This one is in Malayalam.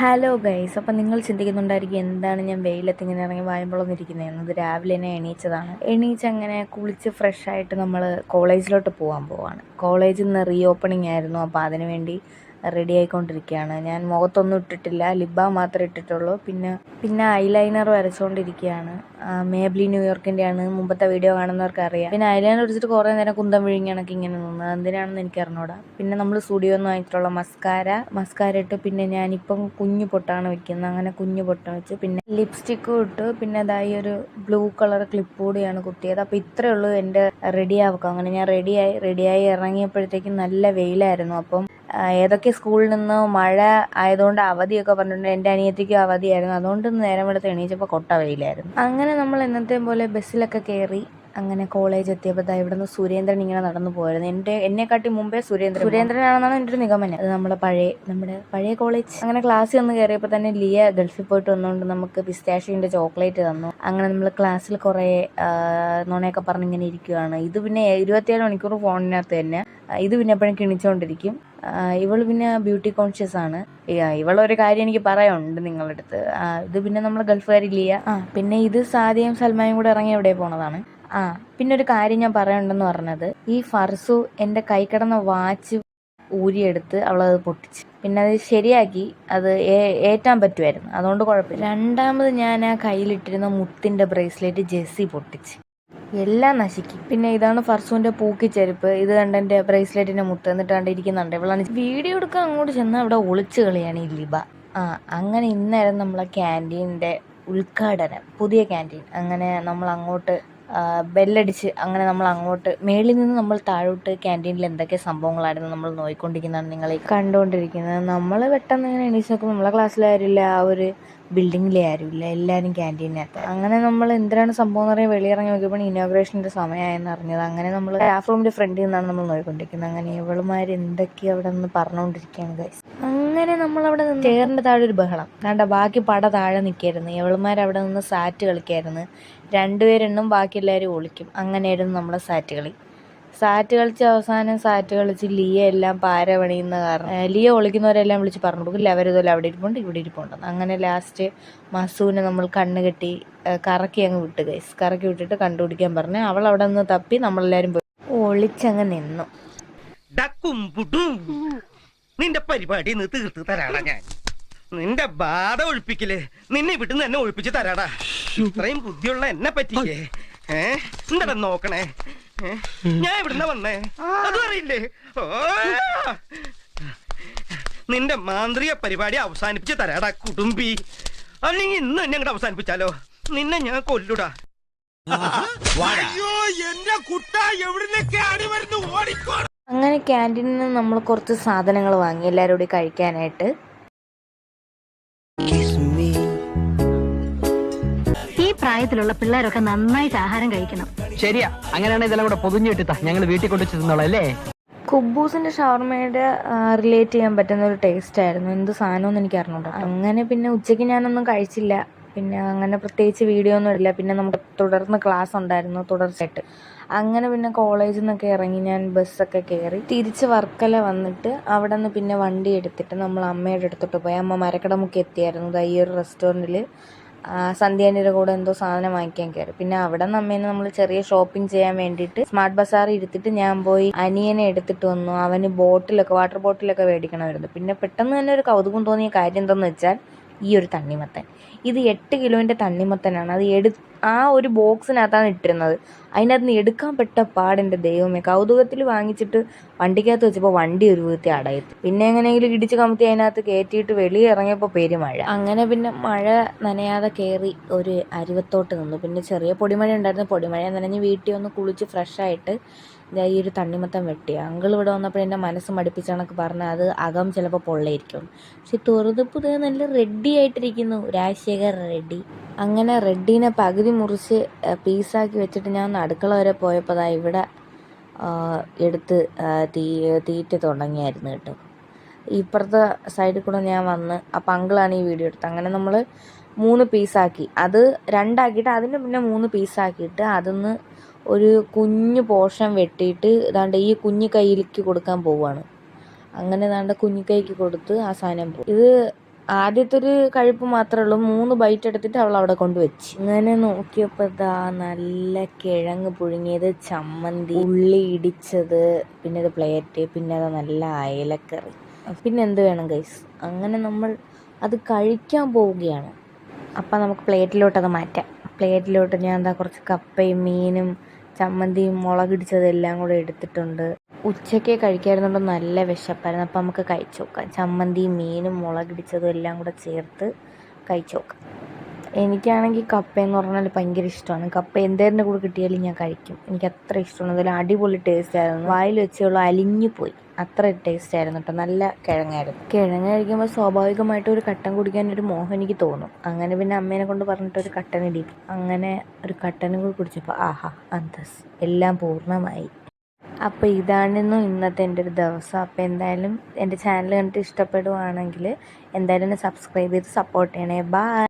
ഹലോ ഗൈസ് അപ്പം നിങ്ങൾ ചിന്തിക്കുന്നുണ്ടായിരിക്കും എന്താണ് ഞാൻ വെയിലത്ത് ഇങ്ങനെ ഇറങ്ങി വായുമ്പോഴൊന്നും ഇരിക്കുന്നത് ഇത് രാവിലെ തന്നെ എണീച്ചതാണ്. എണീച്ച് അങ്ങനെ കുളിച്ച് ഫ്രഷായിട്ട് നമ്മൾ കോളേജിലോട്ട് പോകാൻ പോവാണ്. കോളേജിൽ നിന്ന് റീ ഓപ്പണിംഗ് ആയിരുന്നു. അപ്പോൾ അതിന് വേണ്ടി റെഡി ആയിക്കൊണ്ടിരിക്കുകയാണ്. ഞാൻ മുഖത്തൊന്നും ഇട്ടിട്ടില്ല. ലിബ മാത്രമേ ഇട്ടിട്ടുള്ളൂ. പിന്നെ പിന്നെ ഐലൈനർ വരച്ചുകൊണ്ടിരിക്കുകയാണ് മേബ്ലി ന്യൂയോർക്കിന്റെ ആണ് മുമ്പത്തെ വീഡിയോ കാണുന്നവർക്ക് അറിയാം. പിന്നെ ഐലൈനർ വെച്ചിട്ട് കുറേ നേരം കുന്തം വിഴുങ്ങിയാണൊക്കെ ഇങ്ങനെ നിന്ന്. എന്തിനാണെന്ന് എനിക്ക് അറിഞ്ഞൂടാ. പിന്നെ നമ്മൾ സ്റ്റുഡിയോ ഒന്നും വാങ്ങിച്ചിട്ടുള്ള മസ്കാര മസ്കാര ഇട്ട് പിന്നെ ഞാനിപ്പം കുഞ്ഞു പൊട്ടാണ് വെക്കുന്നത്. അങ്ങനെ കുഞ്ഞു പൊട്ടം വെച്ച് പിന്നെ ലിപ്സ്റ്റിക്കും ഇട്ട്. പിന്നെ അതായി ഒരു ബ്ലൂ കളർ ക്ലിപ്പ് കൂടിയാണ് കുത്തിയത്. അപ്പോൾ ഇത്രയേ ഉള്ളൂ എന്റെ റെഡി ആവുക അങ്ങനെ ഞാൻ റെഡിയായി റെഡിയായി ഇറങ്ങിയപ്പോഴത്തേക്കും നല്ല വെയിലായിരുന്നു. അപ്പം ഏതൊക്കെ സ്കൂളിൽ നിന്ന് മഴ ആയതുകൊണ്ട് അവധിയൊക്കെ പറഞ്ഞിട്ടുണ്ട്. എന്റെ അനിയത്തിക്ക് അവധിയായിരുന്നു. അതുകൊണ്ട് നേരം വെളുത്ത് എണീച്ചപ്പോൾ കൊട്ട വെയിലായിരുന്നു. അങ്ങനെ നമ്മൾ എന്നത്തെ പോലെ ബസ്സിലൊക്കെ കയറി അങ്ങനെ കോളേജ് എത്തിയപ്പോൾ ദാ ഇവിടുന്ന് സുരേന്ദ്രൻ ഇങ്ങനെ നടന്നു പോയിരുന്നു. എന്റെ എന്നെക്കാട്ടി മുമ്പേ സുരേന്ദ്രൻ. സുരേന്ദ്രനാണെന്നാണ് എന്റെ ഒരു നിഗമനം. അത് നമ്മുടെ പഴയ നമ്മുടെ പഴയ കോളേജ്. അങ്ങനെ ക്ലാസ്സിൽ ഒന്ന് കയറിയപ്പോൾ തന്നെ ലിയ ഗൾഫിൽ പോയിട്ട് വന്നുകൊണ്ട് നമുക്ക് പിസ്റ്റാഷ്യന്റെ ചോക്ലേറ്റ് തന്നു. അങ്ങനെ നമ്മൾ ക്ലാസ്സിൽ കുറേ നോണയൊക്കെ നുണയൊക്കെ പറഞ്ഞ് ഇങ്ങനെ ഇരിക്കുകയാണ് ഇത് പിന്നെ ഇരുപത്തിയേഴ് മണിക്കൂർ ഫോണിനകത്ത് തന്നെ. ഇത് പിന്നെ എപ്പോഴും കിണിച്ചുകൊണ്ടിരിക്കും ആ, ഇവൾ പിന്നെ ബ്യൂട്ടി കോൺഷ്യസ് ആണ്. ഇവളൊരു കാര്യം എനിക്ക് പറയാനുണ്ട് നിങ്ങളുടെ അടുത്ത് ഇത് പിന്നെ നമ്മൾ ഗൾഫുകാരില്ല ആ. പിന്നെ ഇത് സാദിയും സൽമാനും കൂടെ ഇറങ്ങി എവിടെ പോണതാണ്? ആ പിന്നെ ഒരു കാര്യം ഞാൻ പറയാനുണ്ടെന്ന് പറഞ്ഞത്. ഈ ഫർസു എന്റെ കൈ കിടന്ന വാച്ച് ഊരിയെടുത്ത് അവളത് പൊട്ടിച്ച്. പിന്നെ അത് ശരിയാക്കി അത് ഏറ്റാൻ പറ്റുമായിരുന്നു അതുകൊണ്ട് കുഴപ്പമില്ല. രണ്ടാമത് ഞാൻ ആ കയ്യിലിട്ടിരുന്ന മുത്തിന്റെ ബ്രേസ്ലെറ്റ് ജെസ്സി പൊട്ടിച്ച്. എല്ലാം നശിക്കും. പിന്നെ ഇതാണ് ഫർസുവിന്റെ പൂക്കി ചെരുപ്പ്. ഇത് കണ്ടെന്റെ ബ്രേസ്ലെറ്റിന്റെ മുത്ത് എന്നിട്ട് കണ്ടിരിക്കുന്നുണ്ട് ഇവളാണ് വീഡിയോ എടുക്കാൻ അങ്ങോട്ട് ചെന്നാൽ അവിടെ ഒളിച്ചു കളിയാണ് ഈ ലിബ. ആ അങ്ങനെ ഇന്നായിരുന്നു നമ്മളെ ക്യാന്റീന്റെ ഉദ്ഘാടനം പുതിയ ക്യാന്റീൻ അങ്ങനെ നമ്മൾ അങ്ങോട്ട് ബെല്ലടിച്ച് അങ്ങനെ നമ്മൾ അങ്ങോട്ട് മേളിൽ നിന്ന് നമ്മൾ താഴോട്ട് ക്യാന്റീനിൽ എന്തൊക്കെ സംഭവങ്ങളായിരുന്നു നമ്മൾ നോയിക്കൊണ്ടിരിക്കുന്നതാണ് നിങ്ങൾ ഈ കണ്ടുകൊണ്ടിരിക്കുന്നത്. നമ്മൾ പെട്ടെന്ന് ഇങ്ങനെ എണീച്ച് നോക്കുമ്പോൾ നമ്മളെ ക്ലാസ്സിലാരില്ല ആ ഒരു ബിൽഡിങ്ങിലെ ആരുമില്ല എല്ലാവരും ക്യാന്റീനകത്ത് അങ്ങനെ നമ്മൾ എന്തിനാണ് സംഭവം എന്ന് പറയുമ്പോൾ വെളിയിറങ്ങി നോക്കിയപ്പോൾ ഇനോഗ്രേഷന്റെ സമയമായെന്ന് അറിഞ്ഞത്. അങ്ങനെ നമ്മൾ സ്റ്റാഫ് റൂമിന്റെ ഫ്രണ്ടിൽ നിന്നാണ് നമ്മൾ നോയിക്കൊണ്ടിരിക്കുന്നത്. അങ്ങനെ ഇവളുമാർ എന്തൊക്കെ അവിടെ നിന്ന് പറഞ്ഞുകൊണ്ടിരിക്കുകയാണ് ഗൈസ് അങ്ങനെ നമ്മൾ അവിടെ നിന്ന് ചേറിന്റെ താഴെ ഒരു ബഹളം. കണ്ട ബാക്കി പട താഴെ നിൽക്കായിരുന്നു ഇവളുമാർ അവിടെ നിന്ന് സാറ്റ് കളിക്കായിരുന്നു രണ്ടുപേരെണ്ണും ബാക്കി എല്ലാവരും ഒളിക്കും. അങ്ങനെയായിരുന്നു നമ്മളെ സാറ്റ് കളി. സാറ്റ് കളിച്ച് അവസാനം സാറ്റ് കളിച്ച് ലിയ എല്ലാം പാര പണിയുന്ന കാരണം ലിയ ഒളിക്കുന്നവരെല്ലാം വിളിച്ച് പറഞ്ഞു കൊടുക്കും അവരിതുപോലെ അവിടെ ഇരിപ്പുണ്ട് ഇവിടെ ഇരിപ്പുണ്ടെന്ന്. അങ്ങനെ ലാസ്റ്റ് മസൂനെ നമ്മൾ കണ്ണ് കെട്ടി കറക്കി അങ്ങ് വിട്ട് ഗൈസ് കറക്കി വിട്ടിട്ട് കണ്ടുപിടിക്കാൻ പറഞ്ഞു അവൾ അവിടെ നിന്ന് തപ്പി നമ്മളെല്ലാവരും പോയി. ഒളിച്ചങ്ങ് നിന്നു. നിന്റെ പരിപാടി തീർത്ത് തരാടാ ഞാൻ. നിന്റെ ബാധ ഒഴിപ്പിക്കൽ നിന്നെ വിട്ടുന്ന് എന്നെ ഒഴിപ്പിച്ച് തരാടാ. ഇത്രയും ബുദ്ധിയുള്ള എന്നെ പറ്റിക്കേ. ഏ? എന്താ നോക്കണേ? ഞാൻ ഇവിടുന്ന വന്നേ? അതും അറിയില്ലേ? നിന്റെ മാന്ത്രിക പരിപാടി അവസാനിപ്പിച്ച് തരാടാ കുടുംബി. അല്ലെങ്കിൽ ഇന്ന് എന്നെ അങ്ങോട്ട് അവസാനിപ്പിച്ചാലോ? നിന്നെ ഞാൻ കൊല്ലുടാ. അങ്ങനെ ക്യാന്റീനിൽ നിന്ന് നമ്മൾ കുറച്ച് സാധനങ്ങൾ വാങ്ങി എല്ലാവരും കൂടി കഴിക്കാനായിട്ട് ഈ പ്രായത്തിലുള്ള പിള്ളേരൊക്കെ നന്നായിട്ട് ആഹാരം കഴിക്കണം. ശരിയാ. അങ്ങനെയാണെങ്കിൽ ഇതെല്ലാം കൂടെ പൊതിഞ്ഞിട്ടാ ഞങ്ങൾ വീട്ടിൽ കൊണ്ടു ചെന്നോളാം അല്ലേ? കുബൂസിന്റെ ഷവർമയുടെ റിലേറ്റ് ചെയ്യാൻ പറ്റുന്ന ഒരു ടേസ്റ്റ് ആയിരുന്നു. എന്ത് സാധനമെന്ന് എനിക്ക് അറിഞ്ഞൂടാ അങ്ങനെ പിന്നെ ഉച്ചയ്ക്ക് ഞാനൊന്നും കഴിച്ചില്ല. പിന്നെ അങ്ങനെ പ്രത്യേകിച്ച് വീഡിയോ ഒന്നും ഇല്ല. പിന്നെ നമുക്ക് തുടർന്ന് ക്ലാസ് ഉണ്ടായിരുന്നു തുടർച്ചയായിട്ട്. അങ്ങനെ പിന്നെ കോളേജിൽ നിന്നൊക്കെ ഇറങ്ങി ഞാൻ ബസ്സൊക്കെ കയറി തിരിച്ച് വർക്കല വന്നിട്ട് അവിടെ നിന്ന് പിന്നെ വണ്ടി എടുത്തിട്ട് നമ്മൾ അമ്മയുടെ അടുത്തോട്ട് പോയി. അമ്മ മരക്കടമുക്ക് എത്തിയായിരുന്നു. ഈ ഒരു റെസ്റ്റോറന്റിൽ സന്ധ്യാന്റെ കൂടെ എന്തോ സാധനം വാങ്ങിക്കാൻ കയറി പിന്നെ അവിടെ നിന്ന് അമ്മേനെ നമ്മൾ ചെറിയ ഷോപ്പിംഗ് ചെയ്യാൻ വേണ്ടിയിട്ട് സ്മാർട്ട് ബസാർ ഇരുത്തിട്ട് ഞാൻ പോയി അനിയനെ എടുത്തിട്ട് വന്നു. അവന് ബോട്ടിലൊക്കെ വാട്ടർ ബോട്ടിലൊക്കെ മേടിക്കണമായിരുന്നു. പിന്നെ പെട്ടെന്ന് തന്നെ ഒരു കൗതുകം തോന്നിയ കാര്യം എന്തെന്ന് വെച്ചാൽ ഈ ഒരു തണ്ണിമത്തൻ. ഇത് എട്ട് കിലോന്റെ തണ്ണിമത്തനാണ്. അത് എടു ആ ഒരു ബോക്സിനകത്താണ് ഇട്ടിരുന്നത്. അതിനകത്ത് നിന്ന് എടുക്കാൻ പെട്ട പാടെന്റെ ദൈവമേ. കൗതുകത്തിൽ വാങ്ങിച്ചിട്ട് വണ്ടിക്കകത്ത് വെച്ചപ്പോൾ വണ്ടി ഒരു വിധത്തിൽ അടയത്ത് പിന്നെ എങ്ങനെയെങ്കിലും ഇടിച്ച് കമത്തി അതിനകത്ത് കയറ്റിയിട്ട് വെളിയിൽ ഇറങ്ങിയപ്പോൾ മഴ. അങ്ങനെ പിന്നെ മഴ നനയാതെ കയറി ഒരു അരുവത്തോട്ട് നിന്നു. പിന്നെ ചെറിയ പൊടിമഴ ഉണ്ടായിരുന്നു. പൊടിമഴ നനഞ്ഞ് വീട്ടിൽ ഒന്ന് കുളിച്ച് ഫ്രഷായിട്ട് ഈ ഒരു തണ്ണിമത്തം വെട്ടി. അങ്കിൾ ഇവിടെ വന്നപ്പോൾ എന്റെ മനസ്സ് മടുപ്പിച്ചാണെന്നൊക്കെ പറഞ്ഞാൽ പറഞ്ഞ അത് അകം ചിലപ്പോൾ പൊള്ളയിരിക്കും. പക്ഷെ തുറന്നപ്പോൾ പുതിയ നല്ല റെഡി ആയിട്ടിരിക്കുന്നു. രാജശേഖർ റെഡി അങ്ങനെ റെഡീനെ പകുതി മുറിച്ച് ഏ, പീസാക്കി വെച്ചിട്ട് ഞാൻ അടുക്കള വരെ പോയപ്പോൾ അതാ ഇവിടെ എടുത്ത് തീ തീറ്റ തുടങ്ങിയായിരുന്നു കേട്ടോ. ഇപ്പുറത്തെ സൈഡിൽ കൂടെ ഞാൻ വന്ന് അപ്പം അങ്കിളാണ് ഈ വീഡിയോ എടുത്തത്. അങ്ങനെ നമ്മൾ മൂന്ന് പീസാക്കി. അത് രണ്ടാക്കിയിട്ട് അതിന് പിന്നെ മൂന്ന് പീസാക്കിയിട്ട് അതിന്ന് ഒരു കുഞ്ഞു പോർഷൻ വെട്ടിയിട്ട് ഇതാണ്ട് ഈ കുഞ്ഞു കൈയിലേക്ക് കൊടുക്കാൻ പോവുകയാണ് അങ്ങനെ ഇതാണ്ട് കുഞ്ഞു കൈക്ക് കൊടുത്ത് ആ സാധനം പോകും ഇത് ആദ്യത്തെ ഒരു കഴിപ്പ് മാത്രമേ ഉള്ളൂ. മൂന്ന് ബൈറ്റ് എടുത്തിട്ട് അവൾ അവിടെ കൊണ്ടുവച്ച് അങ്ങനെ നോക്കിയപ്പോൾ ഇതാ നല്ല കിഴങ്ങ് പുഴുങ്ങിയത് ചമ്മന്തി ഉള്ളി ഇടിച്ചത് പിന്നെ ഇത് പ്ലേറ്റ് പിന്നെ അത് നല്ല അയലക്കറി. പിന്നെ എന്ത് വേണം ഗൈസ് അങ്ങനെ നമ്മൾ അത് കഴിക്കാൻ പോവുകയാണ്. അപ്പം നമുക്ക് പ്ലേറ്റിലോട്ട് അത് മാറ്റാം. പ്ലേറ്റിലോട്ട് ഞാൻ എന്താ കുറച്ച് കപ്പയും മീനും ചമ്മന്തിയും മുളകിടിച്ചതെല്ലാം കൂടെ എടുത്തിട്ടുണ്ട്. ഉച്ചയ്ക്ക് കഴിക്കായിരുന്നുകൊണ്ട് നല്ല വിശപ്പായിരുന്നു. അപ്പം നമുക്ക് കഴിച്ചു നോക്കാം. ചമ്മന്തി മീനും മുളകിടിച്ചതും എല്ലാം കൂടെ ചേർത്ത് കഴിച്ചു നോക്കാം. എനിക്കാണെങ്കിൽ കപ്പ എന്ന് പറഞ്ഞാൽ ഭയങ്കര ഇഷ്ടമാണ്. കപ്പ എന്തേരിന്റെ കൂടെ കിട്ടിയാലും ഞാൻ കഴിക്കും. എനിക്ക് അത്ര ഇഷ്ടമാണ്. അതിൽ അടിപൊളി ടേസ്റ്റ് ആയിരുന്നു. വായിൽ വെച്ചുള്ള അലിഞ്ഞു പോയി. അത്ര ടേസ്റ്റ് ആയിരുന്നു കേട്ടോ നല്ല കിഴങ്ങായിരുന്നു. കിഴങ്ങ് കഴിക്കുമ്പോൾ സ്വാഭാവികമായിട്ട് ഒരു കട്ടൻ കുടിക്കാൻ ഒരു മോഹം എനിക്ക് തോന്നും. അങ്ങനെ പിന്നെ അമ്മേനെ കൊണ്ട് പറഞ്ഞിട്ട് ഒരു കട്ടൻ ഇടി അങ്ങനെ ഒരു കട്ടനും കൂടി കുടിച്ചപ്പോൾ ആഹാ അന്തസ്. എല്ലാം പൂർണമായി. അപ്പോൾ ഇതാണെന്നു ഇന്നത്തെ എന്റെ ഒരു ദിവസം. അപ്പോൾ എന്തായാലും എന്റെ ചാനൽ കണ്ടിട്ട് ഇഷ്ടപ്പെടുവാണെങ്കിൽ എന്തായാലും എന്നെ സബ്സ്ക്രൈബ് ചെയ്ത് സപ്പോർട്ട് ചെയ്യണേ. ബൈ